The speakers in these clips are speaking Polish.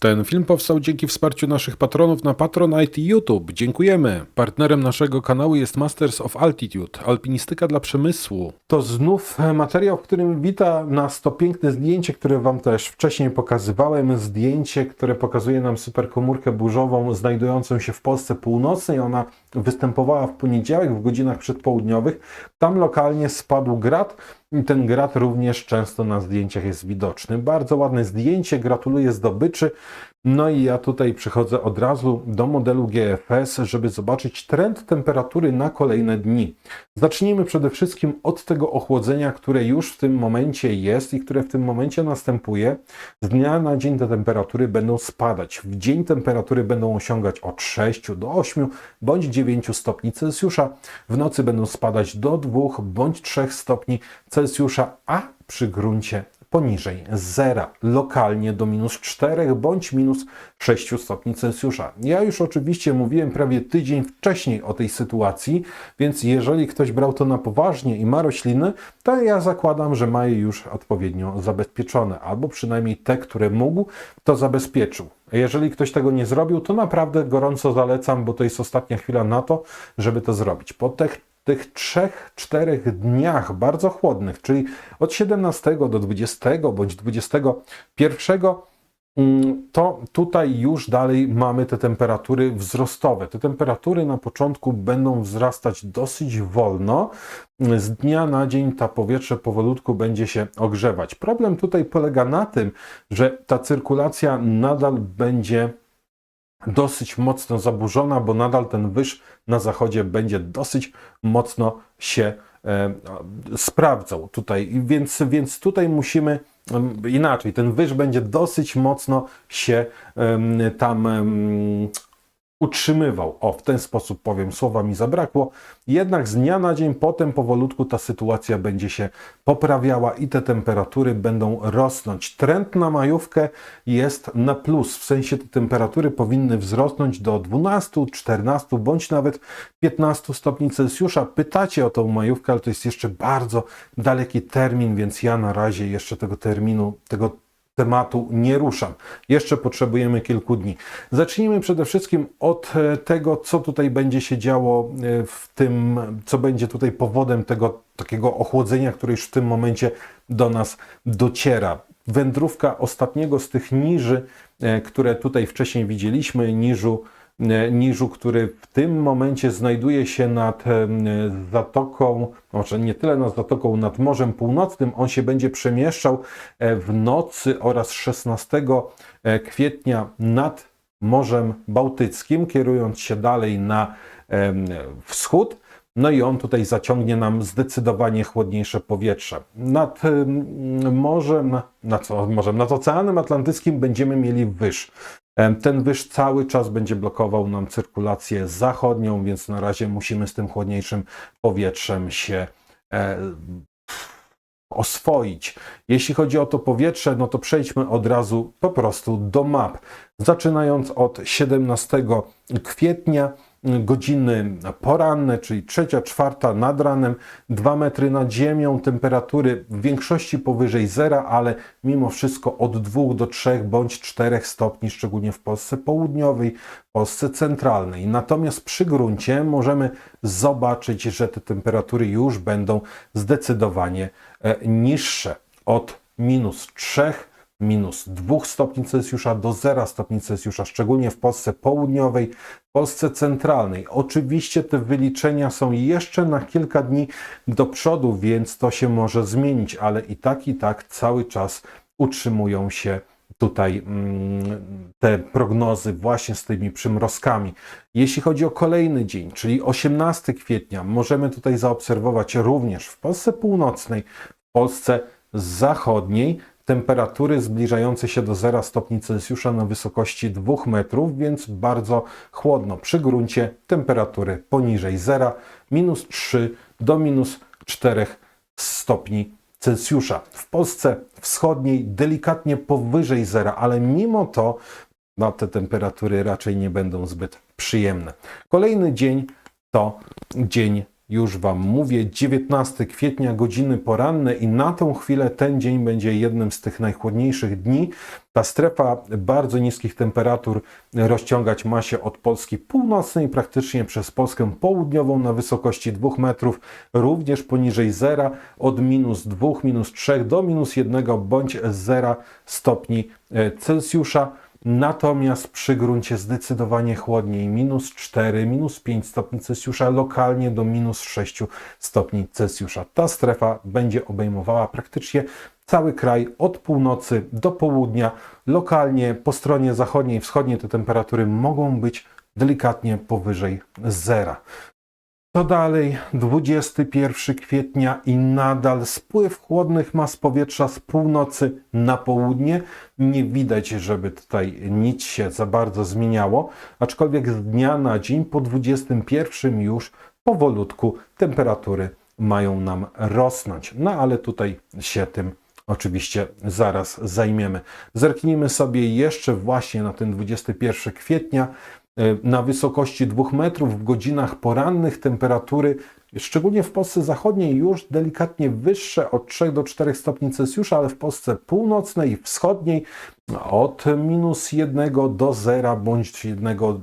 Ten film powstał dzięki wsparciu naszych patronów na Patronite i YouTube. Dziękujemy. Partnerem naszego kanału jest Masters of Altitude, alpinistyka dla przemysłu. To znów materiał, w którym wita nas to piękne zdjęcie, które Wam też wcześniej pokazywałem. Zdjęcie, które pokazuje nam superkomórkę burzową znajdującą się w Polsce Północnej. Ona występowała w poniedziałek w godzinach przedpołudniowych. Tam lokalnie spadł grad. Ten grad również często na zdjęciach jest widoczny. Bardzo ładne zdjęcie, gratuluję zdobyczy. No i ja tutaj przychodzę od razu do modelu GFS, żeby zobaczyć trend temperatury na kolejne dni. Zacznijmy przede wszystkim od tego ochłodzenia, które już w tym momencie jest i które w tym momencie następuje. Z dnia na dzień te temperatury będą spadać. W dzień temperatury będą osiągać od 6 do 8 bądź 9 stopni Celsjusza. W nocy będą spadać do 2 bądź 3 stopni Celsjusza, a przy gruncie poniżej zera, lokalnie do minus 4 bądź minus 6 stopni Celsjusza. Ja już oczywiście mówiłem prawie tydzień wcześniej o tej sytuacji, więc jeżeli ktoś brał to na poważnie i ma rośliny, to ja zakładam, że ma je już odpowiednio zabezpieczone, albo przynajmniej te, które mógł, to zabezpieczył. Jeżeli ktoś tego nie zrobił, to naprawdę gorąco zalecam, bo to jest ostatnia chwila na to, żeby to zrobić. Po tych tych trzech, czterech dniach bardzo chłodnych, czyli od 17 do 20 bądź 21, mm, to tutaj już dalej mamy te temperatury wzrostowe. Te temperatury na początku będą wzrastać dosyć wolno. Z dnia na dzień ta powietrze powolutku będzie się ogrzewać. Problem tutaj polega na tym, że ta cyrkulacja nadal będzie dosyć mocno zaburzona, bo nadal ten wyż na zachodzie będzie dosyć mocno się e, sprawdzał tutaj. Więc, więc tutaj musimy inaczej, ten wyż będzie dosyć mocno się tam utrzymywał. O, w ten sposób powiem, słowa mi zabrakło. Jednak z dnia na dzień potem powolutku ta sytuacja będzie się poprawiała i te temperatury będą rosnąć. Trend na majówkę jest na plus, w sensie te temperatury powinny wzrosnąć do 12, 14 bądź nawet 15 stopni Celsjusza. Pytacie o tą majówkę, ale to jest jeszcze bardzo daleki termin, więc ja na razie jeszcze tego terminu, tego tematu nie ruszam. Jeszcze potrzebujemy kilku dni. Zacznijmy przede wszystkim od e, tego, co tutaj będzie się działo e, w tym, co będzie tutaj powodem tego takiego ochłodzenia, które już w tym momencie do nas dociera. Wędrówka ostatniego z tych niży, e, które tutaj wcześniej widzieliśmy, niżu niżu, który w tym momencie znajduje się nad e, Zatoką, może nie tyle nad Zatoką, nad Morzem Północnym. On się będzie przemieszczał e, w nocy oraz 16 e, kwietnia nad Morzem Bałtyckim, kierując się dalej na wschód. No i on tutaj zaciągnie nam zdecydowanie chłodniejsze powietrze. Nad em, morzem, nad, morzem, nad Oceanem Atlantyckim będziemy mieli wyż. Ten wyż cały czas będzie blokował nam cyrkulację zachodnią, więc na razie musimy z tym chłodniejszym powietrzem się e, oswoić. Jeśli chodzi o to powietrze, no to przejdźmy od razu po prostu do map. Zaczynając od 17 kwietnia, godziny poranne, czyli trzecia, czwarta nad ranem, 2 metry nad ziemią, temperatury w większości powyżej zera, ale mimo wszystko od 2 do 3 bądź 4 stopni, szczególnie w Polsce południowej, Polsce centralnej. Natomiast przy gruncie możemy zobaczyć, że te temperatury już będą zdecydowanie e, niższe od minus 3 minus 2 stopni Celsjusza do 0 stopni Celsjusza, szczególnie w Polsce południowej, Polsce centralnej. Oczywiście te wyliczenia są jeszcze na kilka dni do przodu, więc to się może zmienić, ale i tak, i tak cały czas utrzymują się tutaj mm, te prognozy właśnie z tymi przymrozkami. Jeśli chodzi o kolejny dzień, czyli 18 kwietnia, możemy tutaj zaobserwować również w Polsce północnej, w Polsce zachodniej temperatury zbliżające się do 0 stopni Celsjusza na wysokości 2 metrów, więc bardzo chłodno. Przy gruncie temperatury poniżej zera, minus 3 do minus 4 stopni Celsjusza. W Polsce wschodniej delikatnie powyżej zera, ale mimo to no, te temperatury raczej nie będą zbyt przyjemne. Kolejny dzień to dzień już Wam mówię, 19 kwietnia, godziny poranne i na tą chwilę ten dzień będzie jednym z tych najchłodniejszych dni. Ta strefa bardzo niskich temperatur rozciągać ma się od Polski północnej, praktycznie przez Polskę południową na wysokości 2 metrów, również poniżej zera, od minus 2, minus 3 do minus 1 bądź 0 stopni e, Celsjusza. Natomiast przy gruncie zdecydowanie chłodniej, minus 4, minus 5 stopni Celsjusza, lokalnie do minus 6 stopni Celsjusza. Ta strefa będzie obejmowała praktycznie cały kraj od północy do południa. Lokalnie po stronie zachodniej, wschodniej te temperatury mogą być delikatnie powyżej zera. To dalej, 21 kwietnia i nadal spływ chłodnych mas powietrza z północy na południe. Nie widać, żeby tutaj nic się za bardzo zmieniało, aczkolwiek z dnia na dzień po 21 już powolutku temperatury mają nam rosnąć. No ale tutaj się tym oczywiście zaraz zajmiemy. Zerknijmy sobie jeszcze właśnie na ten 21 kwietnia. E, Na wysokości 2 metrów w godzinach porannych temperatury, szczególnie w Polsce zachodniej, już delikatnie wyższe od 3 do 4 stopni Celsjusza, ale w Polsce północnej i wschodniej od minus 1 do 0 bądź 1-2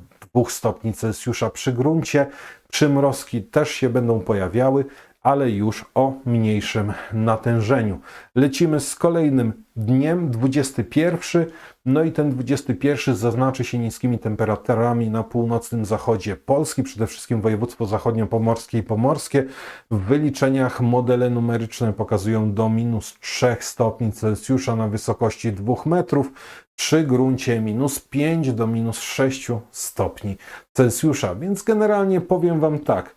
stopni Celsjusza przy gruncie. Przymrozki też się będą pojawiały, ale już o mniejszym natężeniu. Lecimy z kolejnym dniem, 21. No i ten 21 zaznaczy się niskimi temperaturami na północnym zachodzie Polski, przede wszystkim województwo zachodnio-pomorskie i pomorskie. W wyliczeniach modele numeryczne pokazują do minus 3 stopni Celsjusza na wysokości 2 metrów, przy gruncie minus 5 do minus 6 stopni Celsjusza. Więc generalnie powiem Wam tak,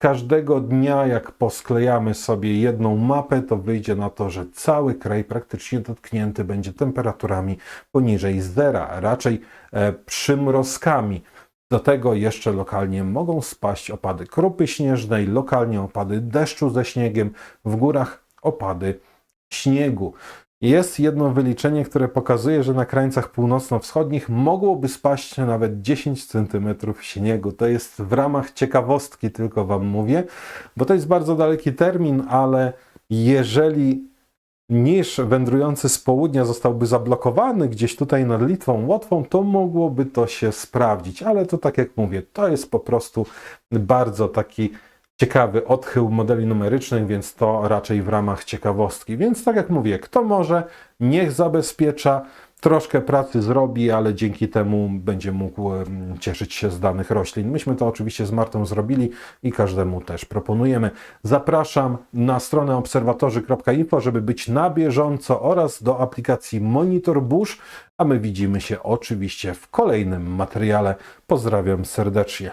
każdego dnia, jak posklejamy sobie jedną mapę, to wyjdzie na to, że cały kraj praktycznie dotknięty będzie temperaturami poniżej zera, a raczej e, przymrozkami. Do tego jeszcze lokalnie mogą spaść opady krupy śnieżnej, lokalnie opady deszczu ze śniegiem, w górach opady śniegu. Jest jedno wyliczenie, które pokazuje, że na krańcach północno-wschodnich mogłoby spaść nawet 10 cm śniegu. To jest w ramach ciekawostki, tylko Wam mówię, bo to jest bardzo daleki termin, ale jeżeli niż wędrujący z południa zostałby zablokowany gdzieś tutaj nad Litwą, Łotwą, to mogłoby to się sprawdzić. Ale to tak jak mówię, to jest po prostu bardzo taki ciekawy odchył modeli numerycznych, więc to raczej w ramach ciekawostki. Więc tak jak mówię, kto może, niech zabezpiecza, troszkę pracy zrobi, ale dzięki temu będzie mógł em, cieszyć się z danych roślin. Myśmy to oczywiście z Martą zrobili i każdemu też proponujemy. Zapraszam na stronę obserwatorzy.info, żeby być na bieżąco oraz do aplikacji Monitor Bush, a my widzimy się oczywiście w kolejnym materiale. Pozdrawiam serdecznie.